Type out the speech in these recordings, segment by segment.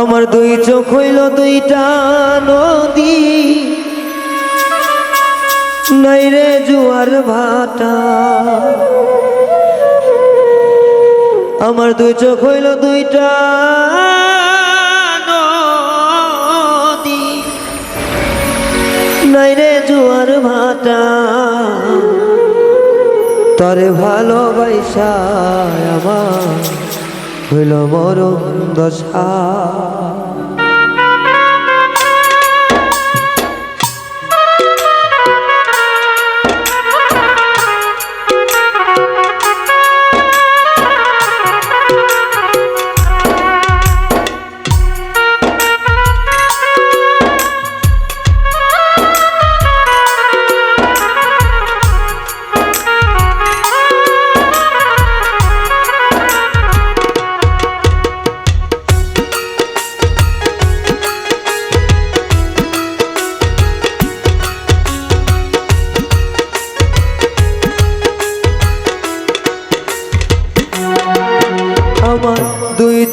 আমার দুই চোখ হইল দুইটা নদী। নাই রে জুয়ার ভাটা। আমার দুই চোখ হইল দুইটা নদী। নাই রে জুয়ার ভাটা। তরে ভালোবাসা আমার। হইল মরণ দশা।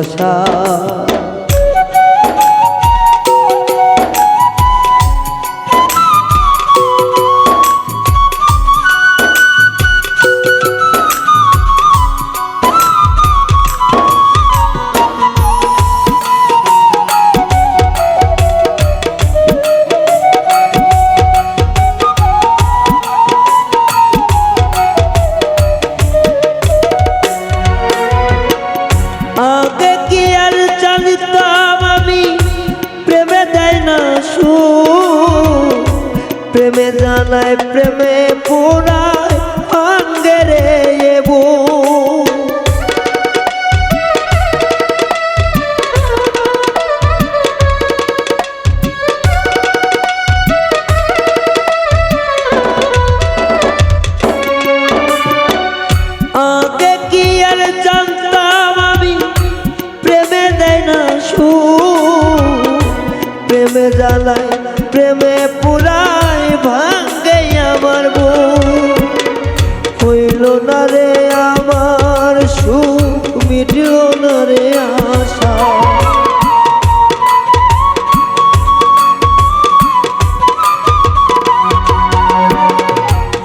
মরণ না সু প্রেমে জানায় প্রেমে পুরায় জ্বালায় প্রেমে পুরায় ভাঙ্গে আমার হইল না রে আমার সুখ, মিটল না রে আশা।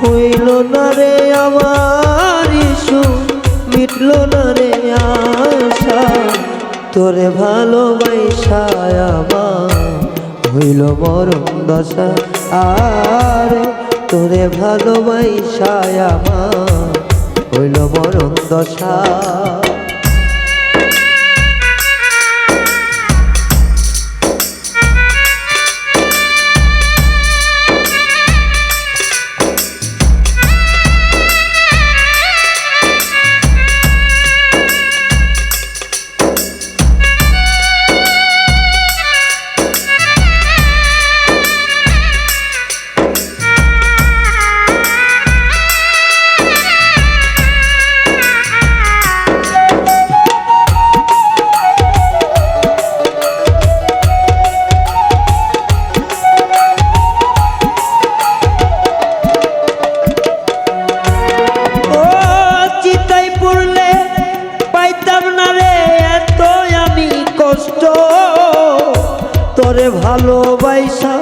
হইল না রে আমার ইস্যু মিটল না রে আশা। তোরে ভালোবাসায় আমার হইল মরম দশা। আর তোরে ভালোবাসায় আমার হইল মরম দশা। ভালোবাসা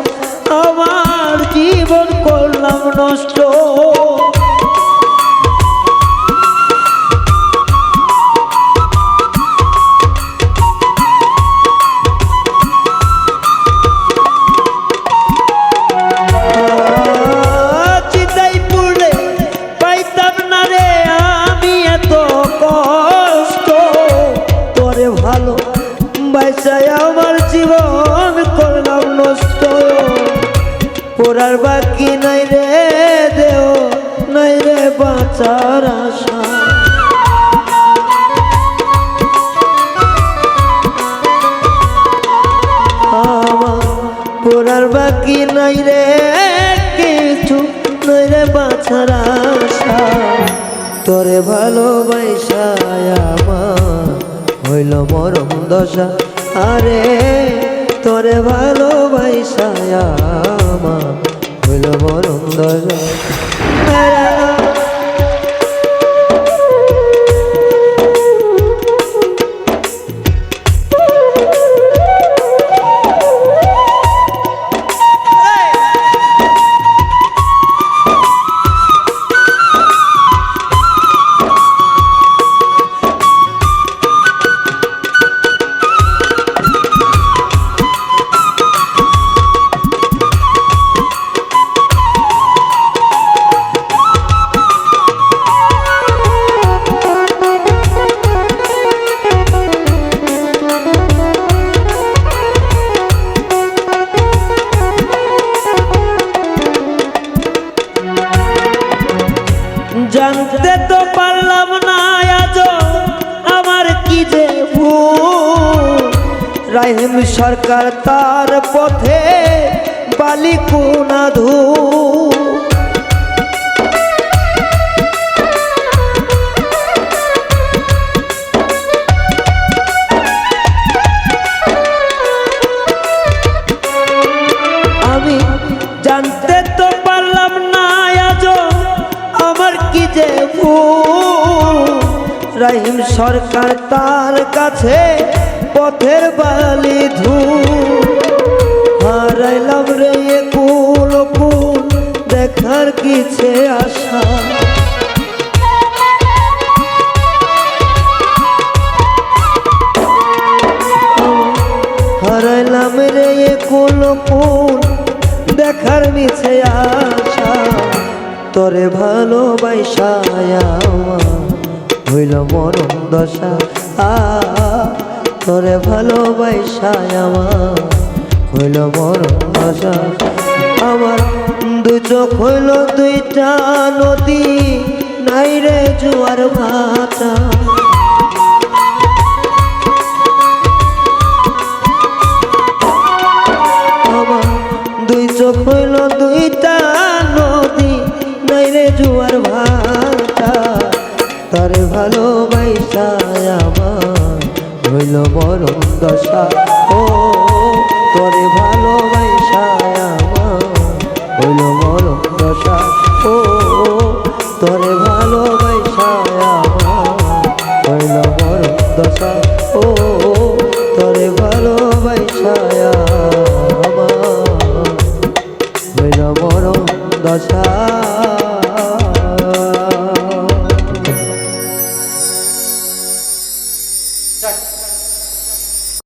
বাঁচার আশা। আমার পড়ার বাকি নাই রে, কিছু নাই রে বাঁচার আশা। তোরে ভালোবাসায় আমার হইল মরম দশা। আরে, তোরে ভালোবাসায় হইল মরম দশা। রাহিম সরকার তার পথে বালিকুনা ধু। আমি জানতে তো পারলাম না আজ আমার কি যে রাহিম সরকার তার কাছে পথের বালি ধু হারাইলাম রে কুল কুল দেখার কিছে আশা। হারাইলাম রে কুল কুল দেখার মিছে আশা। তোরে ভালোবাসায় আমার হইল মরণ দশা। আ তোরে ভালোবাসায় আমার। হইল মরণ দশা আমার দু চোখ হইল দুইটা নদী। নাই রে জোয়ার ভাটা। দশা ও তোরে ভালোবাসায়